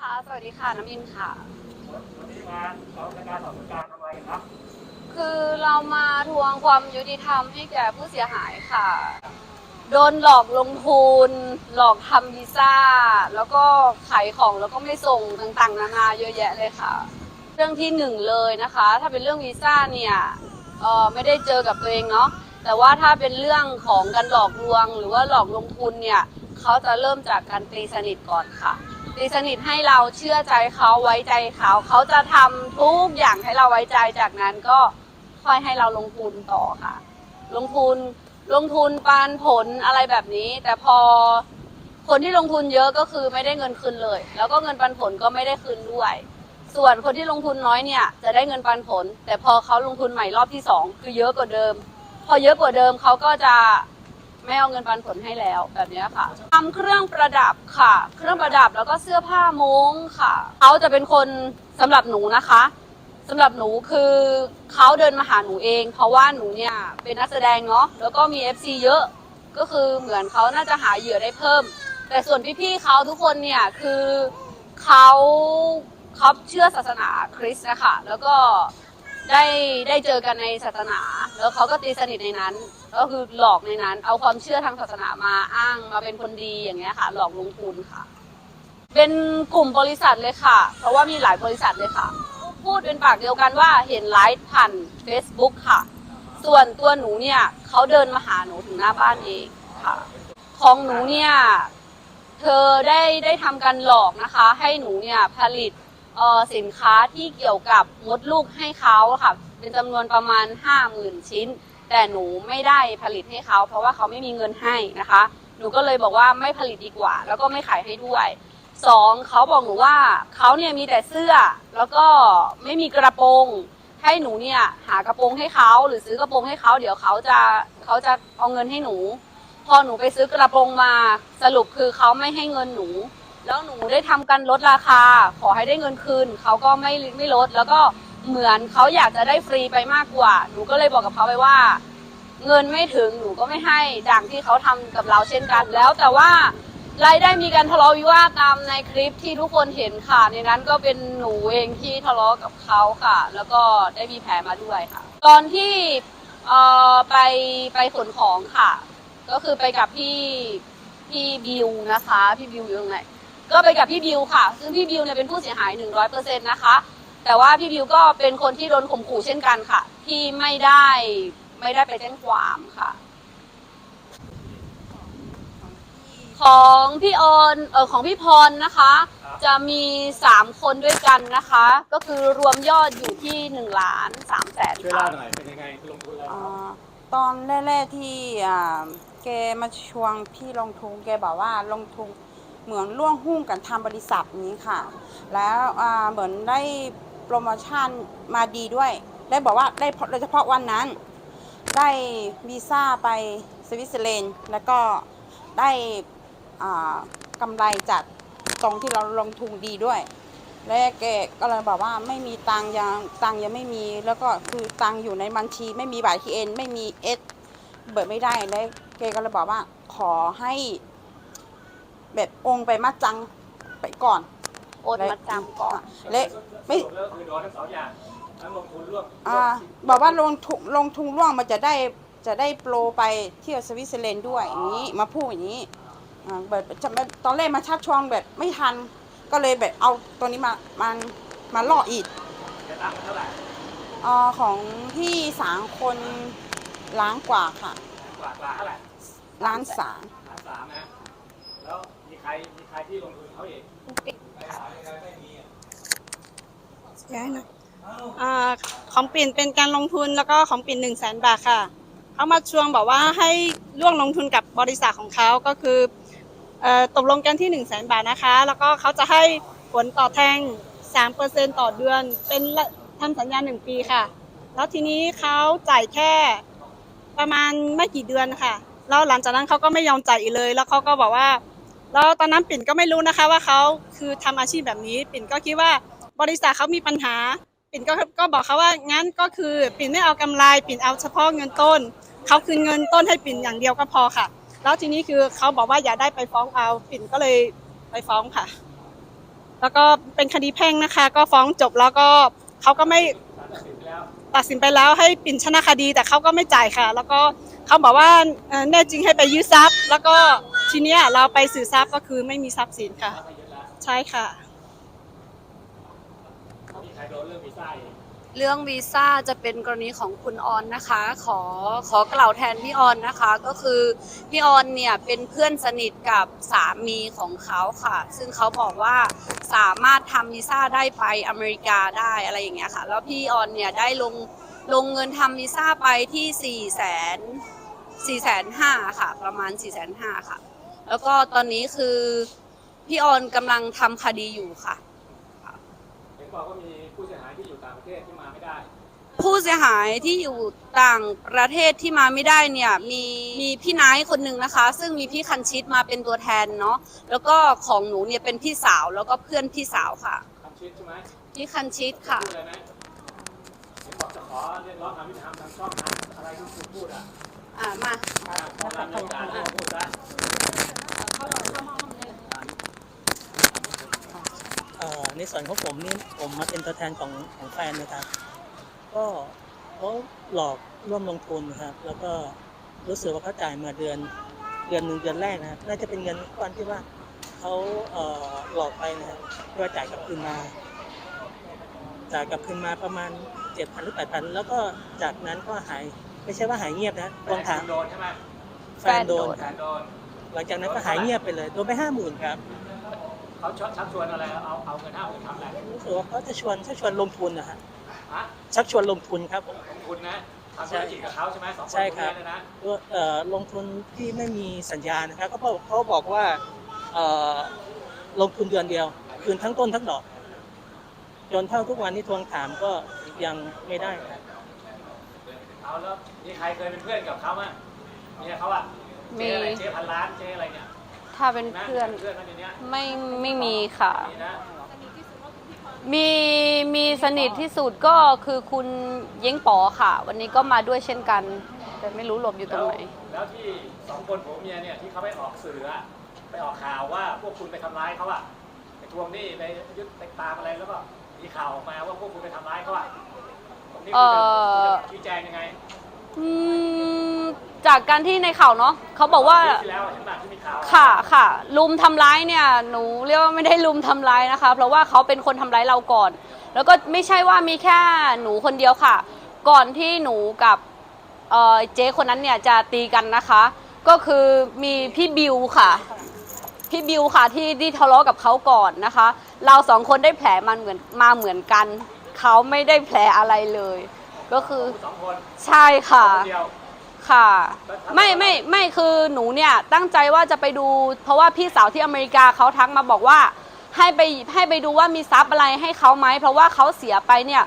ค่ะ สวัสดีค่ะ น้ำมินค่ะ วันนี้มาสอบการสอบสวนกลารทำไมครับ คือเรามาทวงความยุติธรรมให้แก่ผู้เสียหายค่ะ โดนหลอกลงทุน หลอกทำวีซ่า แล้วก็ขายของแล้วก็ไม่ส่งต่างๆ นานาเยอะแยะเลยค่ะ เรื่องที่หนึ่งเลยนะคะ ถ้าเป็นเรื่องวีซ่าเนี่ยเอ่อไม่ได้เจอกับตัวเองเนาะ แต่ว่าถ้าเป็นเรื่องของการหลอกลวง หรือว่าหลอกลงทุนเนี่ย เขาจะเริ่มจากการตีสนิทก่อนค่ะ ตีสนิทให้เราเชื่อใจเขาไว้ใจเขาเขาจะทำทุกอย่างให้เราไว้ใจจากนั้นก็ค่อยให้เราลงทุนต่อค่ะ ลงทุนลงทุนปันผลอะไรแบบนี้ แต่พอคนที่ลงทุนเยอะก็คือไม่ได้เงินคืนเลย แล้วก็เงินปันผลก็ไม่ได้คืนด้วย ส่วนคนที่ลงทุนน้อยเนี่ย จะได้เงินปันผล แต่พอเขาลงทุนใหม่รอบที่สองคือเยอะกว่าเดิม พอเยอะกว่าเดิมเขาก็จะ ไม่เอาเงินปันผลให้แล้วแบบนี้ค่ะทำเครื่องประดับค่ะ เครื่องประดับแล้วก็เสื้อผ้ามงค่ะเขาจะเป็นคนสำหรับหนูนะคะสำหรับหนูคือเขาเดินมาหาหนูเอง เพราะว่าหนูเนี่ยเป็นนักแสดงเนาะแล้วก็มี FC เยอะ ก็คือเหมือนเขาน่าจะหาเหยื่อได้เพิ่ม แต่ส่วนพี่ๆเขาทุกคนเนี่ยคือเขาเขาเชื่อศาสนาคริสต์นะคะแล้วก็ ได้ได้เจอกันในศาสนา แล้วเขาก็ตีสนิทในนั้น ก็คือหลอกในนั้น เอาความเชื่อทางศาสนามาอ้างมาเป็นคนดีอย่างเงี้ยค่ะ หลอกลงทุนค่ะ เป็นกลุ่มบริษัทเลยค่ะ เพราะว่ามีหลายบริษัทเลยค่ะ พูดเป็นปากเดียวกันว่าเห็นไลฟ์ผ่าน Facebook ค่ะ ส่วนตัวหนูเนี่ยเขาเดินมาหาหนูถึงหน้าบ้านเองค่ะ ของหนูเนี่ยเธอได้ได้ทำการหลอกนะคะ ให้หนูเนี่ยผลิต สินค้าที่เกี่ยวกับมดลูกให้เขาค่ะ เป็นจำนวนประมาณ 50,000 ชิ้น แต่หนูไม่ได้ผลิตให้เขา เพราะว่าเขาไม่มีเงินให้นะคะ หนูก็เลยบอกว่าไม่ผลิตดีกว่า แล้วก็ไม่ขายให้ด้วยสองเขาบอกหนูว่าเขาเนี่ยมีแต่เสื้อ แล้วก็ไม่มีกระโปรงให้หนูเนี่ยหากระโปรงให้เขาหรือซื้อกระโปรงให้เขาเดี๋ยวเขาจะเขาจะเอาเงินให้หนู พอหนูไปซื้อกระโปรงมาสรุปคือเขาไม่ให้เงินหนู แล้วหนูได้ทำการลดราคา ขอให้ได้เงินคืนเขาก็ไม่ไม่ลด แล้วก็เหมือนเขาอยากจะได้ฟรีไปมากกว่า หนูก็เลยบอกกับเขาไปว่า เงินไม่ถึงหนูก็ไม่ให้ดังที่เขาทำกับเราเช่นกันแล้ว แต่ว่ารายได้มีการทะเลาะวิวาทตามในคลิปที่ทุกคนเห็นค่ะ ในนั้นก็เป็นหนูเองที่ทะเลาะกับเขาค่ะ แล้วก็ได้มีแผลมาด้วยค่ะ ตอนที่เอ่อไปไปขนของค่ะ ก็คือไปกับพี่พี่บิวนะคะ พี่บิวอยู่ตรงไหน ก็ไปกับพี่บิวค่ะ ซึ่งพี่บิวเนี่ยเป็นผู้เสียหาย 100%นะคะ แต่ว่าพี่บิวก็เป็นคนที่โดนข่มขู่เช่นกันค่ะ ที่ไม่ได้ไม่ได้ไปแจ้งความค่ะ ของพี่ออนเออของพี่พรนะคะ จะมี 3 คนด้วยกันนะคะ ก็คือรวมยอดอยู่ที่1ล้าน3แสนช่วยค่ะเล่าหน่อยเป็นยังไงลงทุนแล้วอ่าตอนแรกๆที่อ่าแกมาชวนพี่ลงทุนแกบอกว่าลงทุน เหมือนร่วมหุ้นกันทำบริษัทนี้ค่ะ แล้วเหมือนได้โปรโมชั่นมาดีด้วย ได้บอกว่าได้โดยเฉพาะวันนั้น ได้วีซ่าไปสวิตเซอร์แลนด์แล้วก็ได้กำไรจากตรงที่เราลงทุนดีด้วย และแกก็เลยบอกว่าไม่มีตังยังตังยังไม่มี แล้วก็คือตังอยู่ในบัญชี ไม่มีบัตรทีเอ็นไม่มีเอสเบิดไม่ได้แล้วแกก็เลยบอกว่าขอให้ แบบองค์ไปมัดจังไปก่อน โอนมาจำก่อนและไม่ สรุปแล้วคือโดนทั้งสองอย่างทั้งลงทุนร่วมอ่าบอกว่าลงทุนลงทุนร่วงมันจะได้จะได้โปรไปเที่ยวสวิตเซอร์แลนด์ด้วยอย่างนี้มาพูดอย่างนี้อ่าแบบจะไม่ตอนแรกมาชักชวนแบบไม่ทัน ก็เลยแบบเอาตัวนี้มามันมาล่ออีกจะตั้งเท่าไหร่อ่าของพี่สามคนล้านกว่าค่ะกว่ากว่าเท่าไหร่ล้านสามล้านสามนะแล้วมี ใครมีใครที่ลงทุนเขาอีกไปหาใครไม่มีอะย้ายหน่อยอ่าของปิ่นเป็นการลงทุนแล้วก็ของปิ่นหนึ่งแสนบาทค่ะ เขามาชวนบอกว่าให้ร่วมลงทุนกับบริษัทของเขาก็คืออตกลงกันที่หนึ่งแสนบาทนะคะ แล้วก็เขาจะให้ผลต่อแทงสามเปอร์เซ็นต่อเดือน เป็นทำสัญญาหนึ่งปีค่ะ แล้วทีนี้เขาจ่ายแค่ประมาณไม่กี่เดือนค่ะ แล้วหลังจากนั้นเขาก็ไม่ยอมจ่ายอีกเลย แล้วเขาก็บอกว่า แล้วตอนนั้นปิ่นก็ไม่รู้นะคะว่าเขาคือทำอาชีพแบบนี้ ปิ่นก็คิดว่าบริษัทเขามีปัญหา ปิ่นก็ก็บอกเขาว่างั้นก็คือ ปิ่นไม่เอากำไร ปิ่นเอาเฉพาะเงินต้นเขาคืนเงินต้นให้ปิ่นอย่างเดียวก็พอค่ะ แล้วทีนี้คือเขาบอกว่าอย่าได้ไปฟ้องเอา ปิ่นก็เลยไปฟ้องค่ะ แล้วก็เป็นคดีแพ่งนะคะ ก็ฟ้องจบแล้วก็เขาก็ไม่ตัดสินไปแล้วให้ปิ่นชนะคดีแต่เขาก็ไม่จ่ายค่ะ แล้วก็เขาบอกว่าแน่จริงให้ไปยึดทรัพย์ แล้วก็ ทีเนี้ยเราไปสื่อทรัพย์ก็คือไม่มีทรัพย์สินค่ะ ใช่ค่ะ เรื่องวีซ่าจะเป็นกรณีของคุณออนนะคะ ขอขอกล่าวแทนพี่ออนนะคะ ก็คือพี่ออนเนี่ยเป็นเพื่อนสนิทกับสามีของเขาค่ะ ซึ่งเขาบอกว่าสามารถทำวีซ่าได้ไปอเมริกาได้อะไรอย่างเงี้ยค่ะ แล้วพี่ออนเนี่ยได้ลงลงเงินทำวีซ่าไปที่4ี่แสนสี่แสนห้าค่ะ ประมาณ4ี่แสนห้าค่ะ แล้วก็ตอนนี้คือพี่ออนกำลังทำคดีอยู่ค่ะ เห็นบอกว่ามีผู้เสียหายที่อยู่ต่างประเทศที่มาไม่ได้ ผู้เสียหายที่อยู่ต่างประเทศที่มาไม่ได้เนี่ยมีมีพี่นายคนหนึ่งนะคะ ซึ่งมีพี่คันชิตมาเป็นตัวแทนเนาะแล้วก็ของหนูเนี่ยเป็นพี่สาวแล้วก็เพื่อนพี่สาวค่ะ คำชิดใช่ไหมพี่คันชิตค่ะ พูดอะไรไหมเห็นบอกจะขอเรียกร้องความยุติธรรมทางช่องทางอะไรที่คุณพูดอะ อ่ามาอ่าขอรับเรื่องการพูดซะเอ่อในส่วนของผมนี่ผมมาเป็นตัวแทนของของแฟนนะครับ ก็เขาหลอกร่วมลงทุนนะครับ แล้วก็รู้สึกว่าเขาจ่ายมาเดือนเดือนหนึ่งเดือนแรกนะครับ น่าจะเป็นเงินก้อนที่ว่าเขาเอ่อหลอกไปนะครับเพื่อจ่ายกลับคืนมา จ่ายกลับคืนมาประมาณเจ็ดพันหรือแปดพันแล้วก็จากนั้นก็หาย ไม่ใช่ว่าหายเงียบนะลองถามโดนใช่ไหมแฟนโดนแฟนโดน หลังจากนั้นก็หายเงียบไปเลยโดนไปห้าหมื่นครับเขาชชักชวนอะไรเอาเอาเงินห้าหมื่นทำอะไรรู้สึกว่าเขาจะชวนชักชวนลงทุนนะฮะฮะชักชวนลงทุนครับผมลงทุนนะทำธุรกิจกับเขาใช่ไหมสองคนใช่ครับนเนี่ยนะก็เอ่อลงทุนที่ไม่มีสัญญานะครับก็บอกเขาบอกว่าเอ่อลงทุนเดือนเดียว คืนทั้งต้นทั้งดอก จนเท่าทุกวันนี้ทวงถามก็ยังไม่ได้ครับ เอาแล้วมีใครเคยเป็นเพื่อนกับเขามั้ยเมียเขาอะมี เจ๊อะไรเจ๊พันล้านเจ๊อะไรเนี่ยถ้าเป็นนะเพื่อนเพื่อนมันในเนี้ยไม่ไม่มีค่ะ มีนะมีมีสนิทที่สุดก็คือคุณเย้งป๋อค่ะ วันนี้ก็มาด้วยเช่นกัน แต่ไม่รู้หลบอยู่ตรงไหน แล้วที่สองคนผัวเมียเนี่ยที่เขาไปออกสื่ออะไปออกข่าวว่าพวกคุณไปทำร้ายเขาอะไปทวงหนี้ไปยึดไปตามอะไรแล้วก็มีข่าวออกมาว่าพวกคุณไปทำร้ายเขาอะตรงนี้ เอ่คุณจะอคุณจะชี้แจงยังไงอืมจากการที่ในข่าวเนาะเขาบอกว่า ที่แล้วเห็นแบบที่มีข่าวค่ะค่ะลุมทำร้ายเนี่ยหนูเรียกว่าไม่ได้ลุมทำร้ายนะคะ เพราะว่าเขาเป็นคนทำร้ายเราก่อน แล้วก็ไม่ใช่ว่ามีแค่หนูคนเดียวค่ะ ก่อนที่หนูกับเอ่อเจ๊คนนั้นเนี่ยจะตีกันนะคะ ก็คือมีพี่บิวค่ะ พี่บิวค่ะที่ที่ทะเลาะกับเขาก่อนนะคะ เราสองคนได้แผลมันเหมือนมาเหมือนกัน เขาไม่ได้แผลอะไรเลย ก็คือสองคนใช่ค่ะ คนเดียว ค่ะ ไม่ไม่ไม่คือหนูเนี่ยตั้งใจว่าจะไปดู เพราะว่าพี่สาวที่อเมริกาเขาทักมาบอกว่า ให้ไปให้ไปดูว่ามีทรัพย์อะไรให้เขาไหมเพราะว่าเขาเสียไปเนี่ย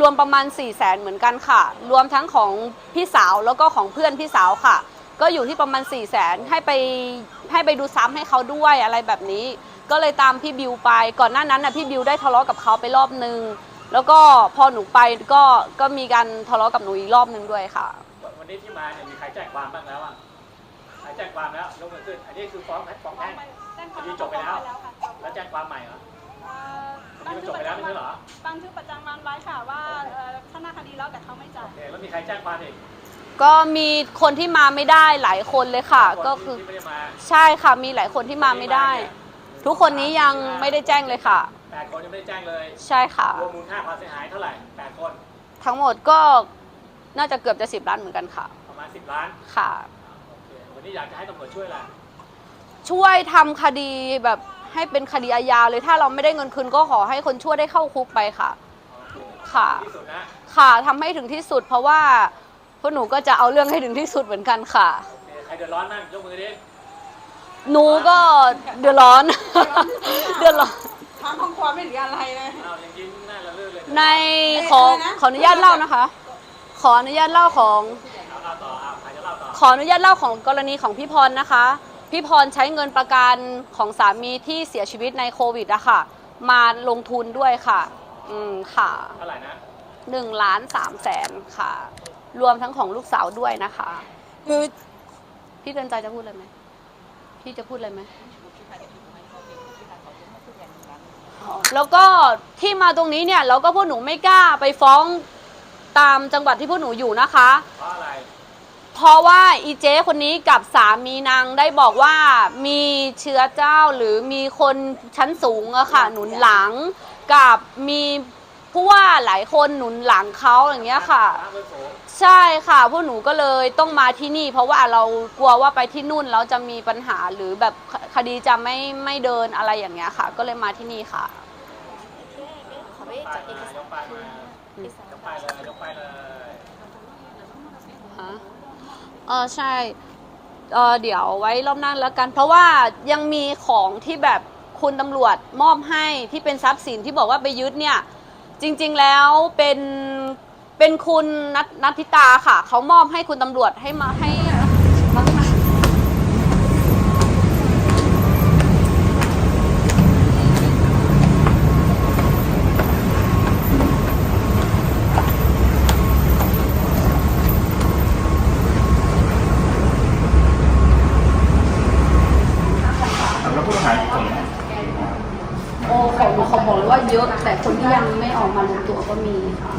รวมๆประมาณ4ี่แสนเหมือนกันค่ะ รวมทั้งของพี่สาวแล้วก็ของเพื่อนพี่สาวค่ะ ก็อยู่ที่ประมาณ4ี่แสนให้ไปให้ไปดูซ้ำให้เขาด้วยอะไรแบบนี้ ก็เลยตามพี่บิวไป ก่อนหน้านั้นน่ะพี่บิวได้ทะเลาะกับเขาไปรอบนึง แล้วก็พอหนูไปก็ก็มีการทะเลาะกับหนูอีกรอบนึงด้วยค่ะ วันนี้ที่มาเนี่ยมีใครแจ้งความบ้างแล้วอะใครแจ้งความแล้วยกมือขึ้น อันนี้คือฟ้องฟ้องแพ่งคดีจบไปแล้ว แล้วแจ้งความใหม่เหรอคดีมันจบไปแล้วไม่ใช่เหรอตั้งชื่อประจำวันไว้ค่ะว่าเอ่อชนะคดีแล้วแต่เขาไม่จ่ายโอเคแล้วมีใครแจ้งความอีกก็มีคนที่มาไม่ได้หลายคนเลยค่ะนก็ที่คือที่ไม่ได้มาใช่ค่ะมีหลายคนที่มาไม่ได้ ทุกคนนี้ยังไม่ได้แจ้งเลยค่ะ แปดคนยังไม่ได้แจ้งเลยใช่ค่ะ รวมมูลค่าความเสียหายเท่าไหร่แปดคนทั้งหมดก็น่าจะเกือบจะสิบล้านเหมือนกันค่ะ ประมาณสิบล้านค่ะ โอเควันนี้อยากจะให้ตำรวจช่วยแหละช่วยทำคดีแบบให้เป็นคดีอาญาเลยถ้าเราไม่ได้เงินคืนก็ขอให้คนช่วยได้เข้าคุกไปค่ะ ค่ะ ที่สุดนะค่ะทำให้ถึงที่สุดเพราะว่าพวกหนูก็จะเอาเรื่องให้ถึงที่สุดเหมือนกันค่ะ โอเคใครเดือดร้อนบ้างยกมือดิ หนูก็เดือดร้อน เดือดร้อน ทางห้องครัวไม่เหลืออะไรเลยอ้าวยังยิ้มหน้าละลื่นเลยในขอขออนุญาตเล่านะคะ ขออนุญาตเล่าของ เอาเอาต่อเอาใครจะเล่าต่อขออนุญาตเล่าของกรณีของพี่พรนะคะ พี่พรใช้เงินประกันของสามีที่เสียชีวิตในโควิดอะค่ะ มาลงทุนด้วยค่ะ อืมค่ะเท่าไหร่นะหนึ่งล้านสามแสนค่ะ รวมทั้งของลูกสาวด้วยนะคะ คือพี่เตือนใจจะพูดอะไรไหม พี่จะพูดอะไรไหมอแล้วก็ที่มาตรงนี้เนี่ย เราก็พวกหนูไม่กล้าไปฟ้องตามจังหวัดที่พวกหนูอยู่นะคะ เพราะอะไร เพราะว่าอีเจ๊คนนี้กับสามีนางได้บอกว่ามีเชื้อเจ้าหรือมีคนชั้นสูงอะค่ะ หนุนหลังกับมี ผู้ว่าหลายคนหนุนหลังเขาอย่างเงี้ยค่ะน้ำมันสูงใช่ค่ะพวกหนูก็เลยต้องมาที่นี่ เพราะว่าเรากลัวว่าไปที่นู่นแล้วจะมีปัญหาหรือแบบคคดีจะไม่ไม่เดินอะไรอย่างเงี้ยค่ะ ก็เลยมาที่นี่ค่ะป้ายมายกป้ายมายกป้ายเลยยกป้ายเลยฮะเออใช่เออเดี๋ยวไว้รอบหน้าแล้วกัน เพราะว่ายังมีของที่แบบคุณตำรวจมอบให้ที่เป็นทรัพย์สินที่บอกว่าไปยึดเนี่ย จริงๆแล้วเป็นเป็นคุณนัทนัทธิตาค่ะ เขามอบให้คุณตำรวจให้มาให้มามาแล้วผู้ต้องหากี่คน โอ้ของเขาบอกเลยว่าเยอะ แต่คนที่ยังไม่ออกมารวมตัวก็มีค่ะ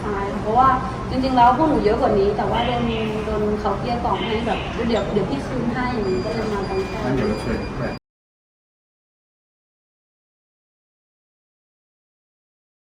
ใช่เพราะว่าจริงๆแล้วพวกหนูเยอะกว่านี้ แต่ว่าโดนโดนเขาเกลี้ยกล่อมให้แบบเดี๋ยวเดี๋ยวพี่คืนให้อย่างนี้ก็เลยมาตรงแค่งั้นเดี๋ยวเราเชิญด้